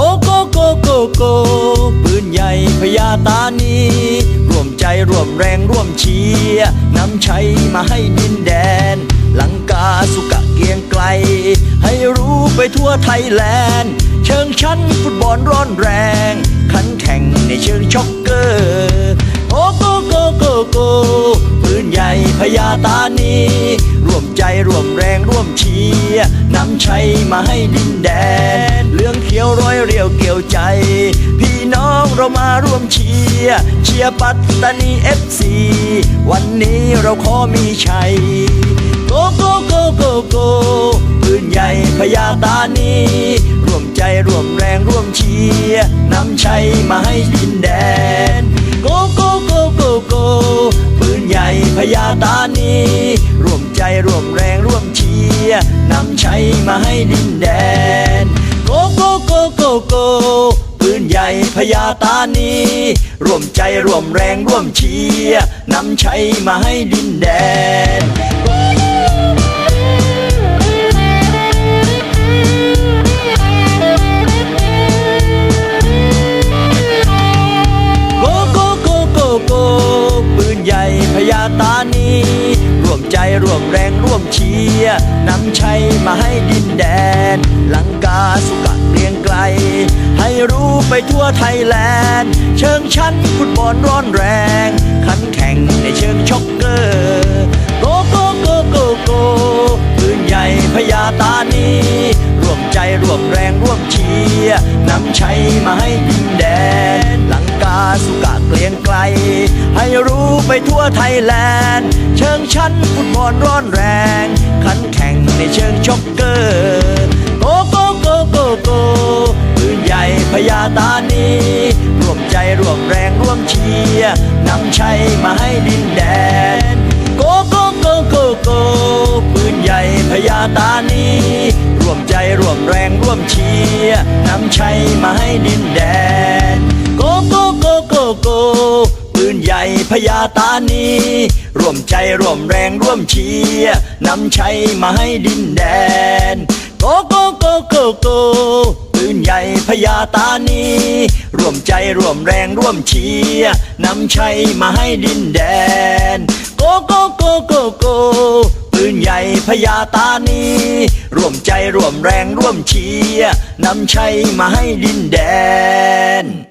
โกโกโกโกปืนใหญ่พญาตานีร่วมใจร่วมแรงร่วมเชียร์นำชัยมาให้ดินแดน ลังกาสุกะเกียงไกล ให้รู้ไปทั่วไทยแลนด์ เชิงชั้นฟุตบอลร้อนแรง ขันแข่งในเชิงช็อกเกอร์โอโกโกโกโกปืนใหญ่พญาตานี วมใจร่วมแรงร่วมเชียร์นำชัยมาให้ดินแดนเหลืองเขียวร้อยเรียวเกี่ยวใจ พี่น้องเรามาร่วมเชียร์เชียร์ปัตตานีเอฟซีวันนี้เราขอมีชัยโกโกโกโกโกปืนใหญ่พญาตานีร่วมใจร่วมแรงร่วมเชียร์นำชัยมาให้ดินแดนโกโกโกโกโกปืนใหญ่พญาตานีร่วม ใจร่วมแรงร่วมเชียร์นำชัยมาให้ดินแดน โกโกโกโกโกปืนใหญ่พญาตานีร่วมใจร่วมแรงร่วมเชียร์นำชัยมาให้ดินแดนโกโกโกโกโก ใหญ่พญาตานีร่วมใจร่วมแรงร่วมเชียร์นำชัยมาให้ดินแดน ลังกาสุกะเกรียงไกล ให้รู้ไปทั่วไทยแลนด์ เชิงชั้นฟุตบอลร้อนแรง ขันแข่งในเชิงช็อกเกอร์โกโกโกโกโกปืนใหญ่พญาตานีร่วมใจร่วมแรงร่วมเชียร์นำชัยมาให้ดินแดน ลังกาสุกะเกลียงไกล ให้รู้ ไปทั่วไทยแลนด์ เชิงชั้นฟุตบอลร้อนแรง ขันแข่งในเชิงช็อกเกอร์โกโกโกโกโกปืนใหญ่พญาตานีร่วมใจร่วมแรงร่วมเชียร์นำชัยมาให้ดินแดนโกโกโกโกโกปืนใหญ่พญาตานีร่วมใจร่วมแรงร่วมเชียร์นำชัยมาให้ดินแดน พญาตานีร่วมใจร่วมแรงร่วมเชียร์นำชัยมาให้ดินแดน โกโกโกโกโกปืนใหญ่พญาตานีร่วมใจร่วมแรงร่วมเชียร์นำชัยมาให้ดินแดน โกโกโกโกโกปืนใหญ่พญาตานีร่วมใจร่วมแรงร่วมเชียร์นำชัยมาให้ดินแดน